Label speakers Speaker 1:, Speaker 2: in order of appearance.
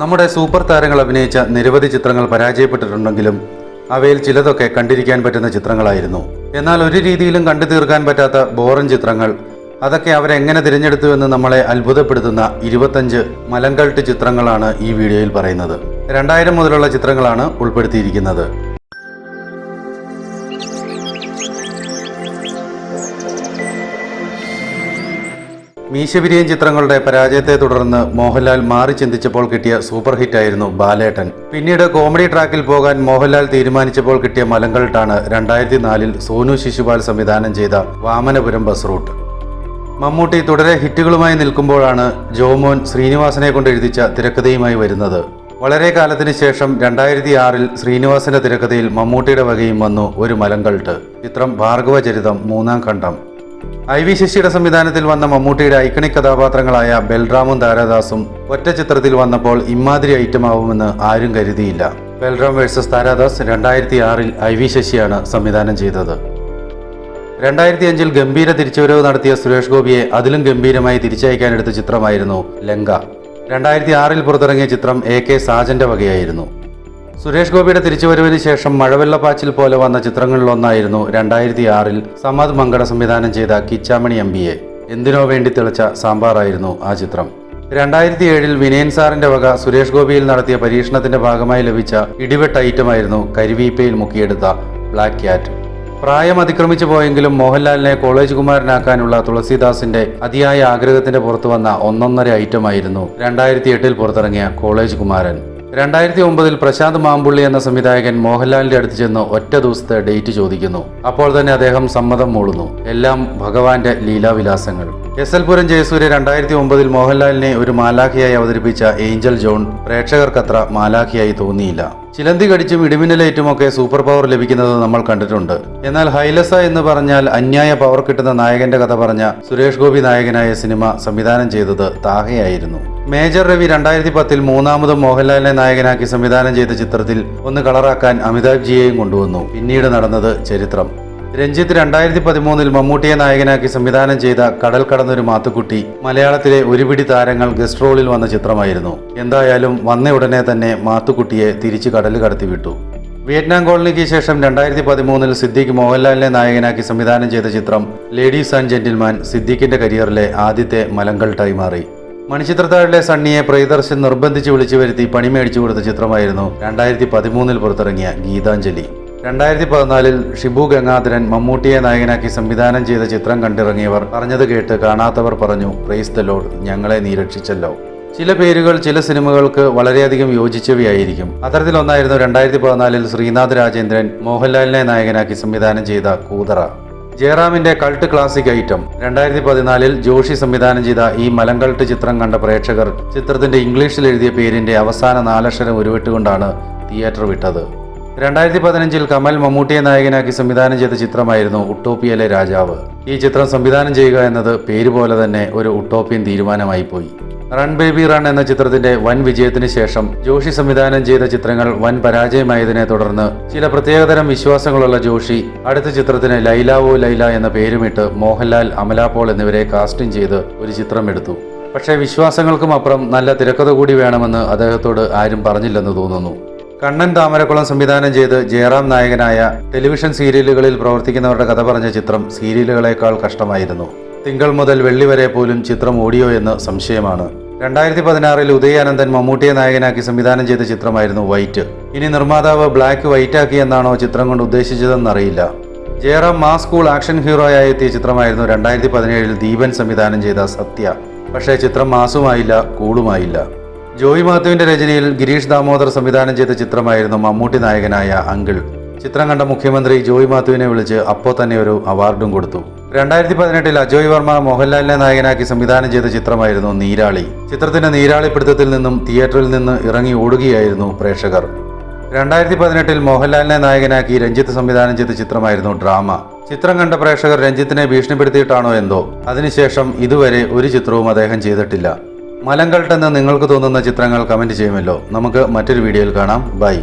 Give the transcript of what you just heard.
Speaker 1: നമ്മുടെ സൂപ്പർ താരങ്ങൾ അഭിനയിച്ച നിരവധി ചിത്രങ്ങൾ പരാജയപ്പെട്ടിട്ടുണ്ടെങ്കിലും അവയിൽ ചിലതൊക്കെ കണ്ടിരിക്കാൻ പറ്റുന്ന ചിത്രങ്ങളായിരുന്നു. എന്നാൽ ഒരു രീതിയിലും കണ്ടു തീർക്കാൻ പറ്റാത്ത ബോറൻ ചിത്രങ്ങൾ അതൊക്കെ അവരെങ്ങനെ തിരഞ്ഞെടുത്തു എന്ന് നമ്മളെ അത്ഭുതപ്പെടുത്തുന്ന ഇരുപത്തഞ്ച് മലങ്കൾട്ട് ചിത്രങ്ങളാണ് ഈ വീഡിയോയിൽ പറയുന്നത്. രണ്ടായിരം മുതലുള്ള ചിത്രങ്ങളാണ് ഉൾപ്പെടുത്തിയിരിക്കുന്നത്. മീശവിരിയൻ ചിത്രങ്ങളുടെ പരാജയത്തെ തുടർന്ന് മോഹൻലാൽ മാറി ചിന്തിച്ചപ്പോൾ കിട്ടിയ സൂപ്പർ ഹിറ്റായിരുന്നു ബാലേട്ടൻ. പിന്നീട് കോമഡി ട്രാക്കിൽ പോകാൻ മോഹൻലാൽ തീരുമാനിച്ചപ്പോൾ കിട്ടിയ മലങ്കൾട്ടാണ് രണ്ടായിരത്തി നാലിൽ സോനു ശിശുപാൽ സംവിധാനം ചെയ്ത വാമനപുരം ബസ് റൂട്ട്. മമ്മൂട്ടി തുടരെ ഹിറ്റുകളുമായി നിൽക്കുമ്പോഴാണ് ജോമോൻ ശ്രീനിവാസനെ കൊണ്ട് എഴുതിച്ച തിരക്കഥയുമായി വരുന്നത്. വളരെ കാലത്തിന് ശേഷം രണ്ടായിരത്തി ആറിൽ ശ്രീനിവാസന്റെ തിരക്കഥയിൽ മമ്മൂട്ടിയുടെ വകയും വന്നു ഒരു മലങ്കൾട്ട്. ചിത്രം ഭാർഗവചരിതം മൂന്നാം ഖണ്ഡം. ഐ വി ശശിയുടെ സംവിധാനത്തിൽ വന്ന മമ്മൂട്ടിയുടെ ഐക്കണിക് കഥാപാത്രങ്ങളായ ബൽറാമും താരാദാസും ഒറ്റ ചിത്രത്തിൽ വന്നപ്പോൾ ഇമാതിരി ഐറ്റം ആവുമെന്ന് ആരും കരുതിയില്ല. ബൽറാം വേഴ്സസ് താരാദാസ് രണ്ടായിരത്തി ആറിൽ ഐ വി ശശിയാണ് സംവിധാനം ചെയ്തത്. രണ്ടായിരത്തി അഞ്ചിൽ ഗംഭീര തിരിച്ചുവരവ് നടത്തിയ സുരേഷ് ഗോപിയെ അതിലും ഗംഭീരമായി തിരിച്ചയക്കാനെടുത്ത ചിത്രമായിരുന്നു ലങ്ക. രണ്ടായിരത്തി ആറിൽ പുറത്തിറങ്ങിയ ചിത്രം എ കെ സാജന്റെ വകയായിരുന്നു. സുരേഷ് ഗോപിയുടെ തിരിച്ചുവരവിന് ശേഷം മഴവെള്ളപ്പാച്ചിൽ പോലെ വന്ന ചിത്രങ്ങളിലൊന്നായിരുന്നു രണ്ടായിരത്തി ആറിൽ സമാദ് മങ്കട സംവിധാനം ചെയ്ത കിച്ചാമണി എം ബി എ. എന്തിനോ വേണ്ടി തിളച്ച സാമ്പാറായിരുന്നു ആ ചിത്രം. രണ്ടായിരത്തി ഏഴിൽ വിനയൻ സാറിന്റെ വക സുരേഷ് ഗോപിയിൽ നടത്തിയ പരീക്ഷണത്തിന്റെ ഭാഗമായി ലഭിച്ച ഇടിവെട്ട ഐറ്റമായിരുന്നു കരിവീപ്പയിൽ മുക്കിയെടുത്ത ബ്ലാക്ക് ക്യാറ്റ്. പ്രായം അതിക്രമിച്ചു പോയെങ്കിലും മോഹൻലാലിനെ കോളേജ് കുമാരനാക്കാനുള്ള തുളസിദാസിന്റെ അതിയായ ആഗ്രഹത്തിന്റെ പുറത്തു വന്ന ഒന്നൊന്നര ഐറ്റമായിരുന്നു രണ്ടായിരത്തി എട്ടിൽ പുറത്തിറങ്ങിയ കോളേജ് കുമാരൻ. രണ്ടായിരത്തി ഒമ്പതിൽ പ്രശാന്ത് മാമ്പുള്ളി എന്ന സംവിധായകൻ മോഹൻലാലിന്റെ അടുത്ത് ചെന്ന് ഒറ്റ ദിവസത്തെ ഡേറ്റ് ചോദിക്കുന്നു. അപ്പോൾ തന്നെ അദ്ദേഹം സമ്മതം മൂളുന്നു. എല്ലാം ഭഗവാന്റെ ലീലാവിലാസങ്ങൾ. എസ് എൽ പുരം ജയസൂര്യ രണ്ടായിരത്തി ഒമ്പതിൽ മോഹൻലാലിനെ ഒരു മാലാഖിയായി അവതരിപ്പിച്ച ഏഞ്ചൽ ജോൺ പ്രേക്ഷകർക്കത്ര മാലാഖിയായി തോന്നിയില്ല. ചിലന്തി കടിച്ചും ഇടിമിന്നലേറ്റുമൊക്കെ സൂപ്പർ പവർ ലഭിക്കുന്നത് നമ്മൾ കണ്ടിട്ടുണ്ട്. എന്നാൽ ഹൈലസ എന്ന് പറഞ്ഞാൽ അന്യായ പവർ കിട്ടുന്ന നായകന്റെ കഥ പറഞ്ഞ സുരേഷ് ഗോപി നായകനായ സിനിമ സംവിധാനം ചെയ്തത് താഹയായിരുന്നു. മേജർ രവി രണ്ടായിരത്തി പത്തിൽ മൂന്നാമതും മോഹൻലാലിനെ നായകനാക്കി സംവിധാനം ചെയ്ത ചിത്രത്തിൽ ഒന്ന് കളറാക്കാൻ അമിതാഭ് ജിയെയും കൊണ്ടുവന്നു. പിന്നീട് നടന്നത് ചരിത്രം. രഞ്ജിത്ത് രണ്ടായിരത്തി പതിമൂന്നിൽ മമ്മൂട്ടിയെ നായകനാക്കി സംവിധാനം ചെയ്ത കടൽ കടന്നൊരു മാത്തുക്കുട്ടി മലയാളത്തിലെ ഒരുപിടി താരങ്ങൾ ഗസ്റ്റ് റോളിൽ വന്ന ചിത്രമായിരുന്നു. എന്തായാലും വന്ന ഉടനെ തന്നെ മാത്തുക്കുട്ടിയെ തിരിച്ച് കടൽ കടത്തിവിട്ടു. വിയറ്റ്നാം കോളനിക്ക് ശേഷം രണ്ടായിരത്തി പതിമൂന്നിൽ സിദ്ദിഖ് മോഹൻലാലിനെ നായകനാക്കി സംവിധാനം ചെയ്ത ചിത്രം ലേഡീസ് ആൻഡ് ജെന്റിൽമാൻ സിദ്ദിഖിന്റെ കരിയറിലെ ആദ്യത്തെ മലങ്കൾട്ടായി മാറി. മണിച്ചിത്രത്താഴിലെ സണ്ണിയെ പ്രിയദർശൻ നിർബന്ധിച്ച് വിളിച്ചു വരുത്തി പണി മേടിച്ചു കൊടുത്ത ചിത്രമായിരുന്നു രണ്ടായിരത്തി പതിമൂന്നിൽ പുറത്തിറങ്ങിയ ഗീതാഞ്ജലി. രണ്ടായിരത്തി പതിനാലിൽ ഷിബു ഗംഗാധരൻ മമ്മൂട്ടിയെ നായകനാക്കി സംവിധാനം ചെയ്ത ചിത്രം കണ്ടിറങ്ങിയവർ പറഞ്ഞത് കേട്ട് കാണാത്തവർ പറഞ്ഞു പ്രൈസ് ദ ലോഡ് ഞങ്ങളെ നീ രക്ഷിച്ചല്ലോ ചില പേരുകൾ ചില സിനിമകൾക്ക് വളരെയധികം യോജിച്ചവയായിരിക്കും. അത്തരത്തിലൊന്നായിരുന്നു രണ്ടായിരത്തി പതിനാലിൽ ശ്രീനാഥ് രാജേന്ദ്രൻ മോഹൻലാലിനെ നായകനാക്കി സംവിധാനം ചെയ്ത കൂതറ. ജയറാമിന്റെ കൾട്ട് ക്ലാസിക് ഐറ്റം. രണ്ടായിരത്തി പതിനാലിൽ ജോഷി സംവിധാനം ചെയ്ത ഈ മലങ്കൾട്ട് ചിത്രം കണ്ട പ്രേക്ഷകർ ചിത്രത്തിന്റെ ഇംഗ്ലീഷിൽ എഴുതിയ പേരിന്റെ അവസാന നാലക്ഷരം ഉരുവിട്ടുകൊണ്ടാണ് തിയേറ്റർ വിട്ടത്. രണ്ടായിരത്തി പതിനഞ്ചിൽ കമൽ മമ്മൂട്ടിയെ നായകനാക്കി സംവിധാനം ചെയ്ത ചിത്രമായിരുന്നു ഉട്ടോപ്പിയയിലെ രാജാവ്. ഈ ചിത്രം സംവിധാനം ചെയ്യുക എന്നത് പേര് പോലെ തന്നെ ഒരു ഉട്ടോപ്യൻ തീരുമാനമായി പോയി. റൺ ബേബി റൺ എന്ന ചിത്രത്തിന്റെ വൻ വിജയത്തിന് ശേഷം ജോഷി സംവിധാനം ചെയ്ത ചിത്രങ്ങൾ വൻ പരാജയമായതിനെ തുടർന്ന് ചില പ്രത്യേകതരം വിശ്വാസങ്ങളുള്ള ജോഷി അടുത്ത ചിത്രത്തിന് ലൈലാവോ ലൈല എന്ന പേരുമിട്ട് മോഹൻലാൽ അമല പോൾ എന്നിവരെ കാസ്റ്റിംഗ് ചെയ്ത് ഒരു ചിത്രം എടുത്തു. പക്ഷേ വിശ്വാസങ്ങൾക്കും അപ്പുറം നല്ല തിരക്കഥ കൂടി വേണമെന്ന് അദ്ദേഹത്തോട് ആരും പറഞ്ഞില്ലെന്ന് തോന്നുന്നു. കണ്ണൻ താമരക്കുളം സംവിധാനം ചെയ്ത് ജയറാം നായകനായ ടെലിവിഷൻ സീരിയലുകളിൽ പ്രവർത്തിക്കുന്നവരുടെ കഥ പറഞ്ഞ ചിത്രം സീരിയലുകളേക്കാൾ കഷ്ടമായിരുന്നു. തിങ്കൾ മുതൽ വെള്ളി വരെ പോലും ചിത്രം ഓടിയോ എന്ന് സംശയമാണ്. രണ്ടായിരത്തി പതിനാറിൽ ഉദയാനന്ദൻ മമ്മൂട്ടിയെ നായകനാക്കി സംവിധാനം ചെയ്ത ചിത്രമായിരുന്നു വൈറ്റ്. ഇനി നിർമ്മാതാവ് ബ്ലാക്ക് വൈറ്റ് ആക്കി എന്നാണോ ചിത്രം കൊണ്ട് ഉദ്ദേശിച്ചതെന്നറിയില്ല. ജയറാം മാസ് സ്കൂൾ ആക്ഷൻ ഹീറോയായി എത്തിയ ചിത്രമായിരുന്നു രണ്ടായിരത്തി പതിനേഴിൽ ദീപൻ സംവിധാനം ചെയ്ത സത്യ. പക്ഷേ ചിത്രം മാസുമായില്ല കൂളുമായില്ല ജോയി മാത്യുവിന്റെ രചനയിൽ ഗിരീഷ് ദാമോദർ സംവിധാനം ചെയ്ത ചിത്രമായിരുന്നു മമ്മൂട്ടി നായകനായ അങ്കിൾ. ചിത്രം കണ്ട മുഖ്യമന്ത്രി ജോയി മാത്യുവിനെ വിളിച്ച് അപ്പോൾ തന്നെ ഒരു അവാർഡും കൊടുത്തു. രണ്ടായിരത്തി പതിനെട്ടിൽ അജോയ് വർമ്മ മോഹൻലാലിനെ നായകനാക്കി സംവിധാനം ചെയ്ത ചിത്രമായിരുന്നു നീരാളി. ചിത്രത്തിന്റെ നീരാളി നീരാളിപ്പിടുത്തത്തിൽ നിന്നും തിയേറ്ററിൽ നിന്ന് ഇറങ്ങി ഓടുകയായിരുന്നു പ്രേക്ഷകർ. രണ്ടായിരത്തി പതിനെട്ടിൽ മോഹൻലാലിനെ നായകനാക്കി രഞ്ജിത്ത് സംവിധാനം ചെയ്ത ചിത്രമായിരുന്നു ഡ്രാമ. ചിത്രം കണ്ട പ്രേക്ഷകർ രഞ്ജിത്തിനെ ഭീഷണിപ്പെടുത്തിയിട്ടാണോ എന്തോ. അതിനുശേഷം ഇതുവരെ ഒരു ചിത്രവും അദ്ദേഹം ചെയ്തിട്ടില്ല. മലങ്കൾട്ടെന്ന് നിങ്ങൾക്ക് തോന്നുന്ന ചിത്രങ്ങൾ കമന്റ് ചെയ്യുമല്ലോ. നമുക്ക് മറ്റൊരു വീഡിയോയിൽ കാണാം. ബൈ